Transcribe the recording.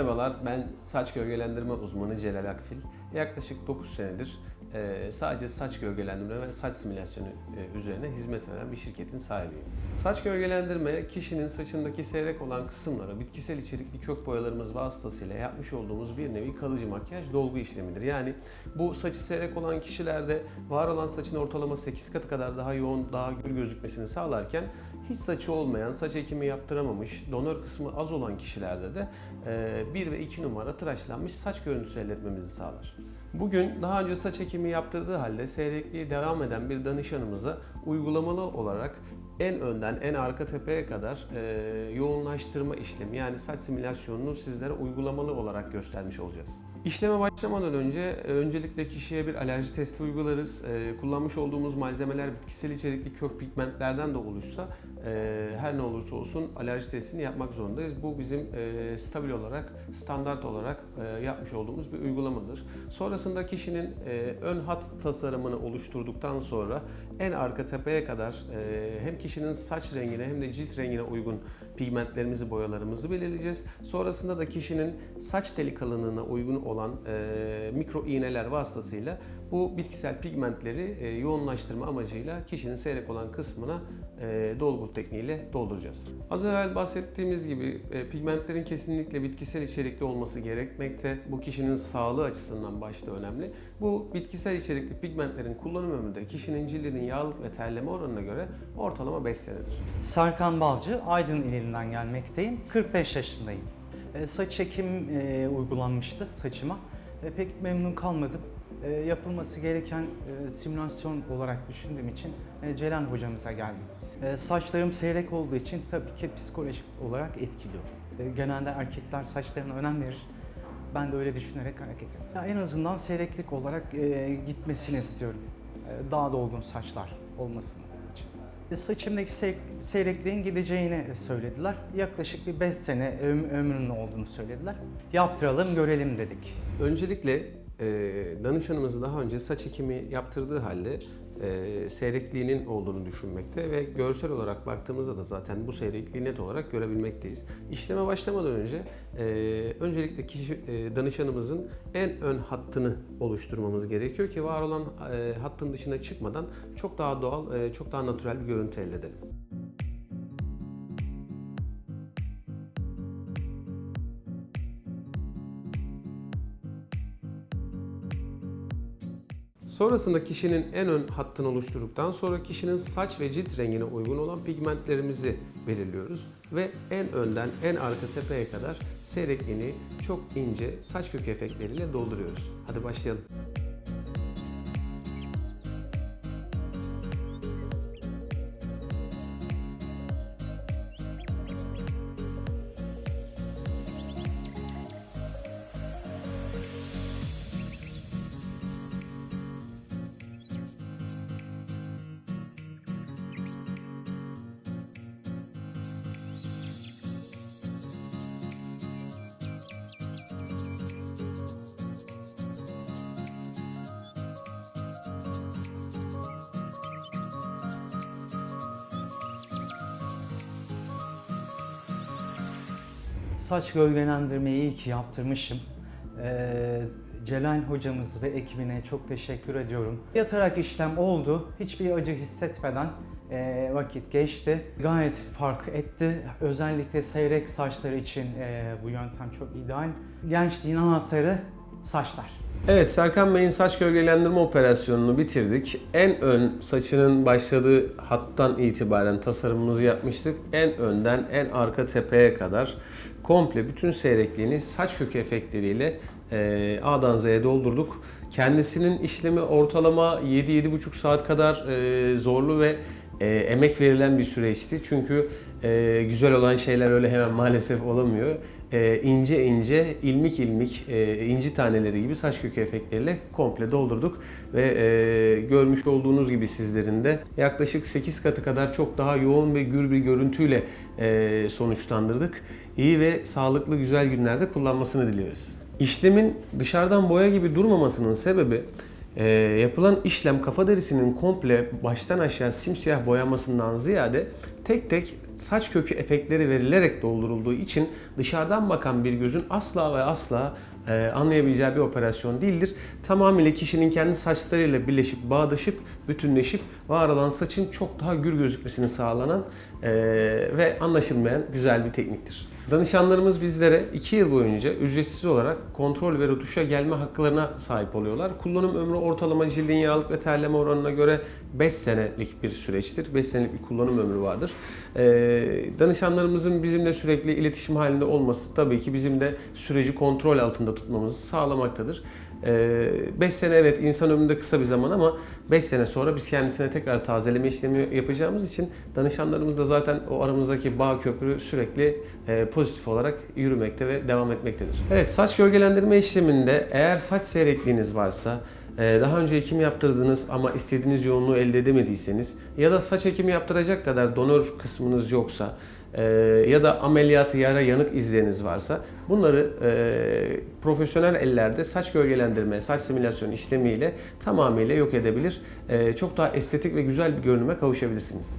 Merhabalar, ben saç gölgelendirme uzmanı Celal Akfil. Yaklaşık 9 senedir e, sadece saç gölgelendirme ve saç simülasyonu e, üzerine hizmet veren bir şirketin sahibiyim. Saç gölgelendirme, kişinin saçındaki seyrek olan kısımlara bitkisel içerikli kök boyalarımız vasıtasıyla yapmış olduğumuz bir nevi kalıcı makyaj dolgu işlemidir. Yani bu saçı seyrek olan kişilerde var olan saçın ortalama 8 katı kadar daha yoğun, daha gür gözükmesini sağlarken hiç saçı olmayan, saç ekimi yaptıramamış, donör kısmı az olan kişilerde de 1 ve 2 numara tıraşlanmış saç görüntüsü elde etmemizi sağlar. Bugün daha önce saç ekimi yaptırdığı halde seyrekliği devam eden bir danışanımıza uygulamalı olarak en önden en arka tepeye kadar e, yoğunlaştırma işlemi yani saç simülasyonunu sizlere uygulamalı olarak göstermiş olacağız. İşleme başlamadan önce e, öncelikle kişiye bir alerji testi uygularız. E, kullanmış olduğumuz malzemeler bitkisel içerikli kök pigmentlerden de oluşsa e, her ne olursa olsun alerji testini yapmak zorundayız. Bu bizim e, stabil olarak, standart olarak e, yapmış olduğumuz bir uygulamadır. Sonrasında kişinin e, ön hat tasarımını oluşturduktan sonra en arka tepeye kadar e, hem kişinin saç rengine hem de cilt rengine uygun pigmentlerimizi, boyalarımızı belirleyeceğiz. Sonrasında da kişinin saç teli kalınlığına uygun olan e, mikro iğneler vasıtasıyla bu bitkisel pigmentleri e, yoğunlaştırma amacıyla kişinin seyrek olan kısmına e, dolgu tekniğiyle dolduracağız. Az evvel bahsettiğimiz gibi e, pigmentlerin kesinlikle bitkisel içerikli olması gerekmekte. Bu kişinin sağlığı açısından başta önemli. Bu bitkisel içerikli pigmentlerin kullanım ömrü kişinin cildinin yağlık ve terleme oranına göre ortalama 5 senedir. Serkan Balcı, Aydın ilinden gelmekteyim. 45 yaşındayım. E, saç çekim e, uygulanmıştı saçıma. E, pek memnun kalmadım. Yapılması gereken simülasyon olarak düşündüğüm için e, hocamıza geldim. Saçlarım seyrek olduğu için tabii ki psikolojik olarak etkiliyordu. E, genelde erkekler saçlarına önem verir. Ben de öyle düşünerek hareket ettim. En azından seyreklik olarak gitmesini istiyorum. Daha dolgun saçlar olmasını Saçımdaki se- seyrekliğin gideceğini söylediler. Yaklaşık bir 5 sene öm- ömrünün olduğunu söylediler. Yaptıralım görelim dedik. Öncelikle e, danışanımız daha önce saç ekimi yaptırdığı halde e, seyrekliğinin olduğunu düşünmekte ve görsel olarak baktığımızda da zaten bu seyrekliği net olarak görebilmekteyiz. İşleme başlamadan önce e, öncelikle kişi e, danışanımızın en ön hattını oluşturmamız gerekiyor ki var olan e, hattın dışına çıkmadan çok daha doğal, e, çok daha natürel bir görüntü elde edelim. Sonrasında kişinin en ön hattını oluşturduktan sonra kişinin saç ve cilt rengine uygun olan pigmentlerimizi belirliyoruz. Ve en önden en arka tepeye kadar seyrekliğini çok ince saç kök efektleriyle dolduruyoruz. Hadi başlayalım. Saç gölgelendirmeyi iyi ki yaptırmışım. Ee, Celal hocamız ve ekibine çok teşekkür ediyorum. Yatarak işlem oldu. Hiçbir acı hissetmeden e, vakit geçti. Gayet fark etti. Özellikle seyrek saçlar için e, bu yöntem çok ideal. Gençliğin anahtarı saçlar. Evet Serkan Bey'in saç gölgelendirme operasyonunu bitirdik. En ön saçının başladığı hattan itibaren tasarımımızı yapmıştık. En önden en arka tepeye kadar komple bütün seyrekliğini saç kökü efektleriyle e, A'dan Z'ye doldurduk. Kendisinin işlemi ortalama 7-7,5 saat kadar e, zorlu ve e, emek verilen bir süreçti. Çünkü güzel olan şeyler öyle hemen maalesef olamıyor. E, ince ince, ilmik ilmik, e, inci taneleri gibi saç kökü efektleriyle komple doldurduk. Ve e, görmüş olduğunuz gibi sizlerin de yaklaşık 8 katı kadar çok daha yoğun ve gür bir görüntüyle e, sonuçlandırdık. İyi ve sağlıklı güzel günlerde kullanmasını diliyoruz. İşlemin dışarıdan boya gibi durmamasının sebebi e, yapılan işlem kafa derisinin komple baştan aşağı simsiyah boyamasından ziyade tek tek saç kökü efektleri verilerek doldurulduğu için dışarıdan bakan bir gözün asla ve asla e, anlayabileceği bir operasyon değildir. Tamamıyla kişinin kendi saçlarıyla birleşip, bağdaşıp, bütünleşip var olan saçın çok daha gür gözükmesini sağlanan e, ve anlaşılmayan güzel bir tekniktir. Danışanlarımız bizlere 2 yıl boyunca ücretsiz olarak kontrol ve rötuşa gelme haklarına sahip oluyorlar. Kullanım ömrü ortalama cildin yağlık ve terleme oranına göre 5 senelik bir süreçtir. 5 senelik bir kullanım ömrü vardır. Ee, danışanlarımızın bizimle sürekli iletişim halinde olması tabii ki bizim de süreci kontrol altında tutmamızı sağlamaktadır. 5 sene evet insan ömründe kısa bir zaman ama 5 sene sonra biz kendisine tekrar tazeleme işlemi yapacağımız için danışanlarımız da zaten o aramızdaki bağ köprü sürekli e, pozitif olarak yürümekte ve devam etmektedir. Evet saç gölgelendirme işleminde eğer saç seyrekliğiniz varsa e, daha önce ekim yaptırdınız ama istediğiniz yoğunluğu elde edemediyseniz ya da saç ekimi yaptıracak kadar donör kısmınız yoksa e, ya da ameliyatı yara yanık izleriniz varsa bunları e, profesyonel ellerde saç gölgelendirme, saç simülasyon işlemiyle tamamıyla yok edebilir. E, çok daha estetik ve güzel bir görünüme kavuşabilirsiniz.